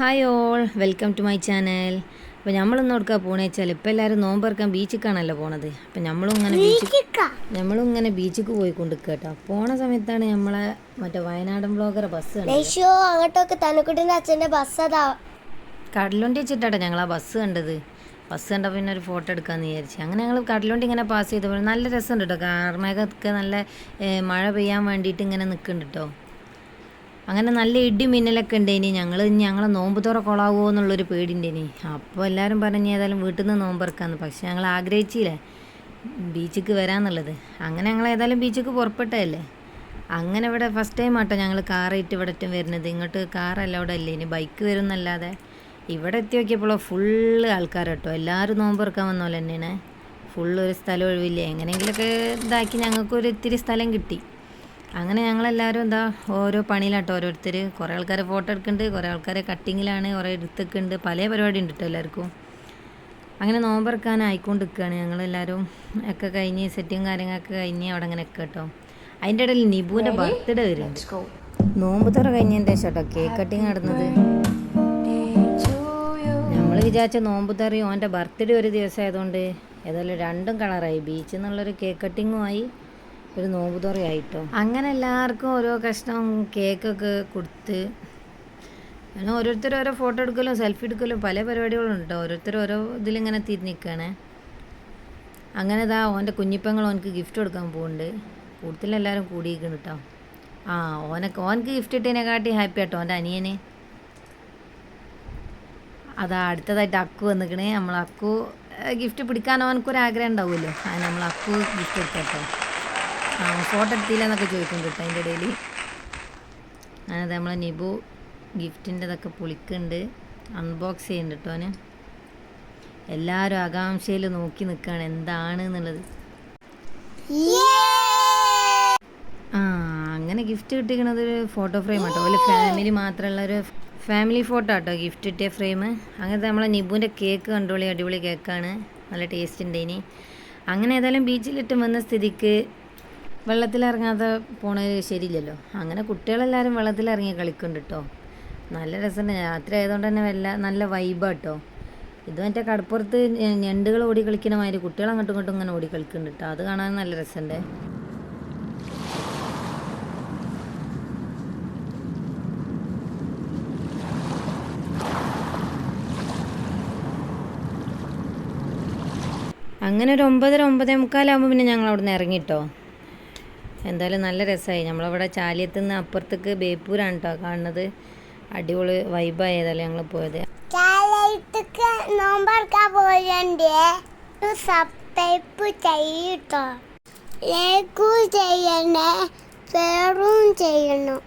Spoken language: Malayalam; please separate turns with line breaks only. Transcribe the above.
Hi all welcome to my channel. അപ്പോൾ നമ്മളൊന്നും കൊടുക്കുക പോണേ വെച്ചാൽ ഇപ്പോൾ എല്ലാവരും നോമ്പ് ഇറക്കാൻ ബീച്ചിക്കാണല്ലോ പോണത്. അപ്പം നമ്മളും ഇങ്ങനെ ബീച്ച് നമ്മളും ഇങ്ങനെ ബീച്ചിക്ക് പോയി കൊണ്ടിരിക്കുക കേട്ടോ പോണ സമയത്താണ് നമ്മളെ മറ്റേ വയനാടൻ ബ്ലോഗർ ബസ്
അങ്ങോട്ടൊക്കെ ബസ് അതാ.
കടലുണ്ടി വെച്ചിട്ടാട്ടോ ഞങ്ങൾ ആ ബസ് കണ്ടത്. ബസ് കണ്ടപ്പോൾ പിന്നെ ഒരു ഫോട്ടോ എടുക്കാമെന്ന് വിചാരിച്ചു. അങ്ങനെ ഞങ്ങൾ കടലുണ്ടി ഇങ്ങനെ പാസ് ചെയ്തപ്പോൾ നല്ല രസമുണ്ട് കേട്ടോ കാർമേഘമൊക്കെ നല്ല മഴ പെയ്യാൻ വേണ്ടിയിട്ട് ഇങ്ങനെ നിൽക്കുന്നുണ്ട് കേട്ടോ അങ്ങനെ നല്ല ഇടി മിന്നലൊക്കെ ഇനി ഞങ്ങൾ ഞങ്ങളെ നോമ്പ് തുറ കൊളാവോ എന്നുള്ളൊരു ഇനി അപ്പോൾ എല്ലാവരും പറഞ്ഞ് ഏതായാലും വീട്ടിൽ നിന്ന് നോമ്പറക്കാന്ന് പക്ഷെ ഞങ്ങൾ ആഗ്രഹിച്ചില്ലേ ബീച്ചിക്ക് വരാന്നുള്ളത്. അങ്ങനെ ഞങ്ങൾ ഏതായാലും ബീച്ചിക്ക് പുറപ്പെട്ടതല്ലേ. അങ്ങനെ ഇവിടെ ഫസ്റ്റ് ടൈം ആട്ടോ ഞങ്ങൾ കാറായിട്ട് ഇവിടെ വരുന്നത്. ഇങ്ങോട്ട് കാറല്ല അവിടെ അല്ലേ. ഇനി ബൈക്ക് വരുന്നല്ലാതെ ഇവിടെ എത്തി നോക്കിയപ്പോൾ ഫുള്ള് ആൾക്കാർ കേട്ടോ എല്ലാവരും നോമ്പറക്കാൻ വന്ന പോലെ തന്നെയാണ്. ഫുള്ള് ഒരു സ്ഥലം ഒഴിവില്ലേ. എങ്ങനെയെങ്കിലുമൊക്കെ ഇതാക്കി ഞങ്ങൾക്കൊരു ഇത്തിരി സ്ഥലം കിട്ടി. അങ്ങനെ ഞങ്ങളെല്ലാവരും എന്താ ഓരോ പണിയിലാട്ടോ ഓരോരുത്തർ കുറേ ആൾക്കാർ ഫോട്ടോ എടുക്കുന്നുണ്ട് കുറേ ആൾക്കാർ കട്ടിങ്ങിലാണ് കുറേ എടുത്തൊക്കെയുണ്ട് പല പരിപാടി ഉണ്ട് കേട്ടോ എല്ലാവർക്കും അങ്ങനെ നോമ്പറക്കാൻ ആയിക്കൊണ്ട് നിൽക്കുകയാണ് ഞങ്ങളെല്ലാവരും ഒക്കെ കഴിഞ്ഞ് സെറ്റും കാര്യങ്ങളൊക്കെ കഴിഞ്ഞ് അവിടെ അങ്ങനെ ഒക്കെ കേട്ടോ അതിന്റെ ഇടയിൽ നിബുവിന്റെ ബർത്ത്ഡേ വരുന്നുണ്ട്. നോമ്പ് തുറ കഴിഞ്ഞതിന്റെ ശേഷം കേട്ടോ കേക്ക് കട്ടിങ് നടന്നത്. നമ്മൾ വിചാരിച്ച നോമ്പ് തറയും. ഓന്റെ ബർത്ത്ഡേ ഒരു ദിവസം ആയതുകൊണ്ട് ഏതായാലും രണ്ടും കളറായി ബീച്ചിൽ നിന്നുള്ളൊരു കേക്ക് കട്ടിങ്ങും ആയി. ഒരു നോമ്പ് തുറയായിട്ടോ? അങ്ങനെ എല്ലാവർക്കും ഓരോ കഷ്ണം കേക്കൊക്കെ കൊടുത്ത് അങ്ങനെ ഓരോരുത്തർ ഓരോ ഫോട്ടോ എടുക്കലും സെൽഫി എടുക്കലും പല പരിപാടികളും ഉണ്ട് ഓരോരുത്തർ ഓരോ ഇതിലിങ്ങനെ തിരിഞ്ഞിരിക്കുകയാണ് അങ്ങനെ ഇതാ ഓന്റെ കുഞ്ഞിപ്പങ്ങൾ ഓനക്ക് ഗിഫ്റ്റ് കൊടുക്കാൻ പോകുന്നുണ്ട് കൂടുതലെല്ലാവരും കൂടിയിരിക്കണം കേട്ടോ. ആ ഓനക്ക് ഓനക്ക് ഗിഫ്റ്റ് ഇട്ടതിനെക്കാട്ടി ഹാപ്പി ആട്ടോ ഓന്റെ അനിയന്. അതാ അടുത്തതായിട്ട് അക്കു വന്നിക്കണേ. നമ്മൾ അക്കു ഗിഫ്റ്റ് പിടിക്കാൻ ഓനക്കൊരാഗ്രഹം ഉണ്ടാവുമല്ലോ. അത് നമ്മൾ അക്കു ഗിഫ്റ്റ് ആ ഫോട്ടോ എടുത്തില്ല എന്നൊക്കെ ചോദിക്കുന്നുണ്ട് കേട്ടോ അതിന്റെ ഇടയിൽ. അതായത് നമ്മളെ നിബു ഗിഫ്റ്റിന്റെ ഇതൊക്കെ പൊളിക്കുന്നുണ്ട്. അൺബോക്സ് ചെയ്യുന്നുണ്ട് കേട്ടോ എല്ലാവരും ആകാംക്ഷയിൽ നോക്കി നിൽക്കുകയാണ് എന്താണ് എന്നുള്ളത്. ആ അങ്ങനെ ഗിഫ്റ്റ് കിട്ടിക്കണത് ഒരു ഫോട്ടോ ഫ്രെയിം ആട്ടോ. ഒരു ഫാമിലി മാത്രമുള്ള ഒരു ഫാമിലി ഫോട്ടോ ആട്ടോ ഗിഫ്റ്റ് കിട്ടിയ ഫ്രെയിം അങ്ങനത്തെ നമ്മളെ നിബുവിന്റെ കേക്ക് കണ്ടോളി അടിപൊളി കേക്കാണ് നല്ല ടേസ്റ്റ് ഉണ്ട് ഇനി. അങ്ങനെ ഏതായാലും ബീച്ചിലിട്ട് വന്ന സ്ഥിതിക്ക് വെള്ളത്തിലിറങ്ങാതെ പോണത് ശരിയില്ലല്ലോ. അങ്ങനെ കുട്ടികളെല്ലാവരും വെള്ളത്തിലിറങ്ങി കളിക്കുന്നുണ്ട് കേട്ടോ നല്ല രസമുണ്ട്. രാത്രി ആയതുകൊണ്ട് തന്നെ വല്ല നല്ല വൈബാണ് കേട്ടോ ഇത് മറ്റേ കടപ്പുറത്ത് ഞണ്ടുകൾ ഓടി കളിക്കുന്ന മാതിരി കുട്ടികൾ അങ്ങോട്ടും ഇങ്ങോട്ടും ഇങ്ങനെ ഓടി കളിക്കുന്നുണ്ട് കേട്ടോ അത് കാണാൻ നല്ല രസമുണ്ട്. അങ്ങനെ ഒരു ഒമ്പതര ഒമ്പതേ മുക്കാലാകുമ്പോൾ പിന്നെ ഞങ്ങൾ അവിടെ നിന്ന് ഇറങ്ങിട്ടോ എന്തായാലും നല്ല രസമായി. നമ്മളവിടെ ചാലിയത്ത് നിന്ന് അപ്പുറത്തേക്ക് ബേപ്പൂരാണ് കേട്ടോ കാണുന്നത്. അടിപൊളി വൈബായതല്ലേ ഞങ്ങൾ പോയത്.
ചാലയിട്ടൊക്കെ നോമ്പറക്കാൻ പോയണ്ടേ. സബ്സ്ക്രൈബ് ചെയ്യട്ടോ ലൈക്കും ചെയ്യണേ. ഷെയറും ചെയ്യണം.